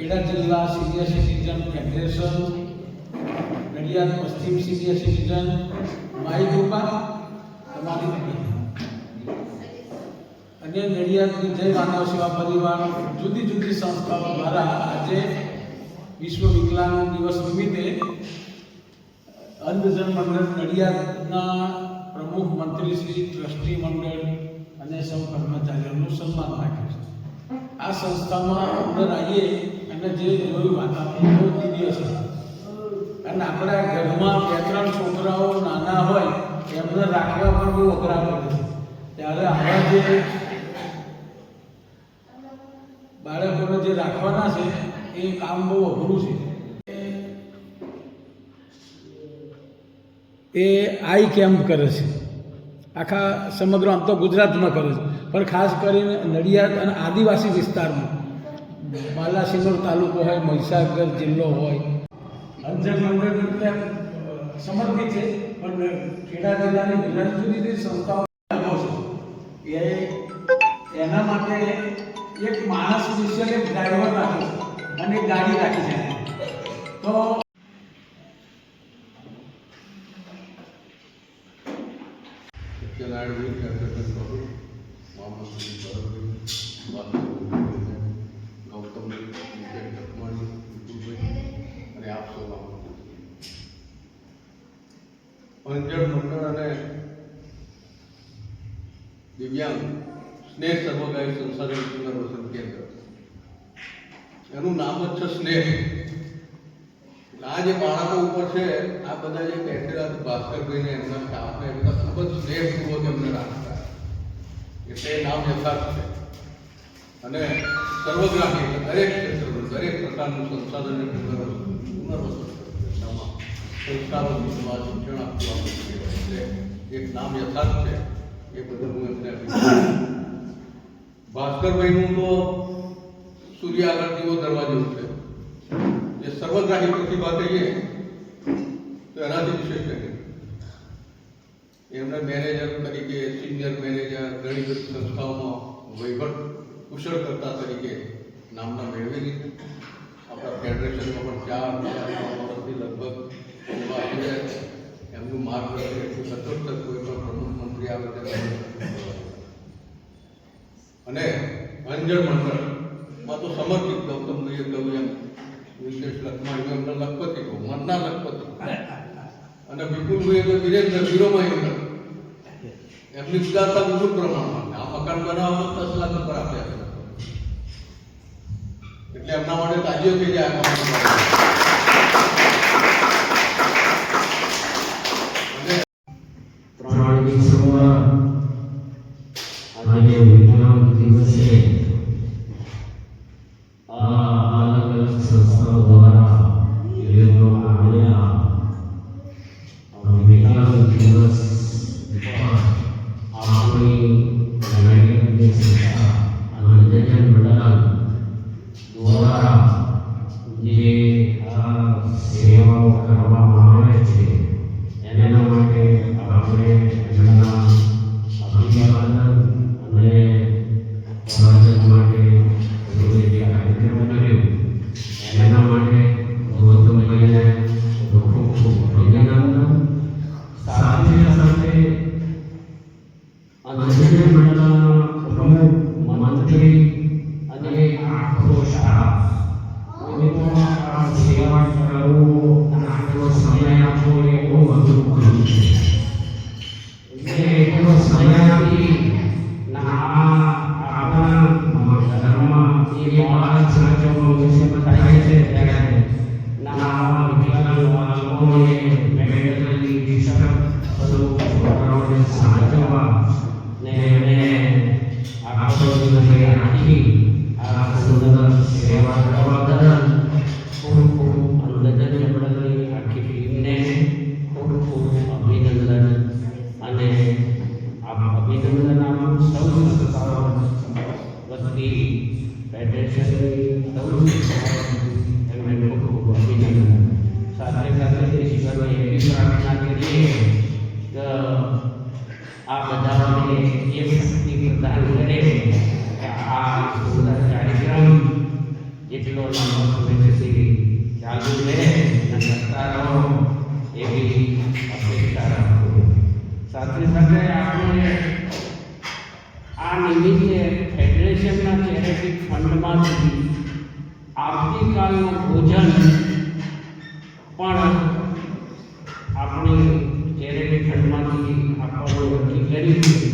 ખેડા જિલ્લા senior citizen federation Nadiad પશ્ચિમ senior citizen ગ્રુપમાં તમારી અને નડિયાદની જય માનવ સેવા પરિવાર, જુદી જુદી સંસ્થાઓ દ્વારા આજે વિશ્વ વિકલાંગ દિવસ નિમિત્તે અંધજન મંડળ નડિયાદના પ્રમુખ મંત્રી શ્રી ટ્રસ્ટી મંડળ અને સૌ કર્મચારીઓનું સન્માન રાખ્યું છે. આ સંસ્થામાં અંદર આવીએ અને જે જોયું વાતાવરણ બહુ દિવ્ય છે અને આપણા ઘરમાં બે ત્રણ છોકરાઓ નાના હોય, એમને રાખવા પણ બહુ અઘરા પડે છે. ત્યારે આવા જે બાળકોને જે રાખવાના છે, એ કામ બહુ અઘરું છે. એ આઈ કેમ્પ કરે છે. આખા સમગ્ર આમ તો ગુજરાતમાં કરે છે. પણ ખાસ કરીને નડિયાદ અને આદિવાસી વિસ્તારમાં બાલાસિનોર તાલુકો હોય, મહીસાગર જિલ્લો હોય. અંજર મંડળ એટલે સમર્પિત છે, પણ ખેડા જિલ્લાની જુદી જુદી સંસ્થાઓ છે. એ એના માટે એક માણસ વિશે એક ડ્રાઈવર રાખે છે અને ગાડી રાખી છે. તો દિવ્યાંગ સ્નેહ સર્વગાય સંસાધન પુનર્વસન કેન્દ્ર. એનું નામ જ છે સ્નેહ. આ જે બાળકો ઉપર છે આ બધા જે છે, ભાસ્કરભાઈને એમના સ્ટાફને એમના ખૂબ જ સ્નેહપૂર્વક એમને રાખતા. એટલે નામ યથાર્થ છે. અને સર્વગ્રાહી દરેક ક્ષેત્રનું દરેક પ્રકારનું સંસાધન પુનર્વસન પુનર્વસન શિક્ષણ આપવા એક નામ યથાર્થ છે. એ બદલ હું એમને. ભાસ્કરભાઈનું તો સૂર્ય આગળ દીવો દરવાજો છે. જે સર્વગ્રાહી પ્રતિભા કહીએ, તો એનાથી વિશેષ નહીં એમને મેનેજર તરીકે, સિનિયર મેનેજર, ઘણી બધી સંસ્થાઓમાં વહીવટ કુશળકર્તા તરીકે નામના મેળવી છે. આપણા ફેડરેશનમાં પણ ચાર વર્ષથી લગભગ એમનું માર્ગદર્શન સચોટ કોઈ પણ પ્રમુખ મંત્રી આવે અને અંજળ મંડળમાં તો સમર્પિત ગૌતમભાઈએ કહ્યું એમ વિશેષ લખમાણી એમના લખપતિ કહું, મનના લખપતિ. અને વિપુલભાઈ તો વિરેન્દ્ર વીરોભાઈ અંદર એમની ઉદારતા વિપુલ પ્રમાણમાં. આ મકાન બનાવવામાં દસ લાખ ઉપર આપ્યા એટલે એમના માટે તાજીઓ થઈ જાય Uh, સાથે સાથે આપણે આ નિમિત્ત ऐसी पंडमा थी आपकी काल में भोजन पर अपने चेहरे की ठंडमा थी आपका वो लड़की कह रही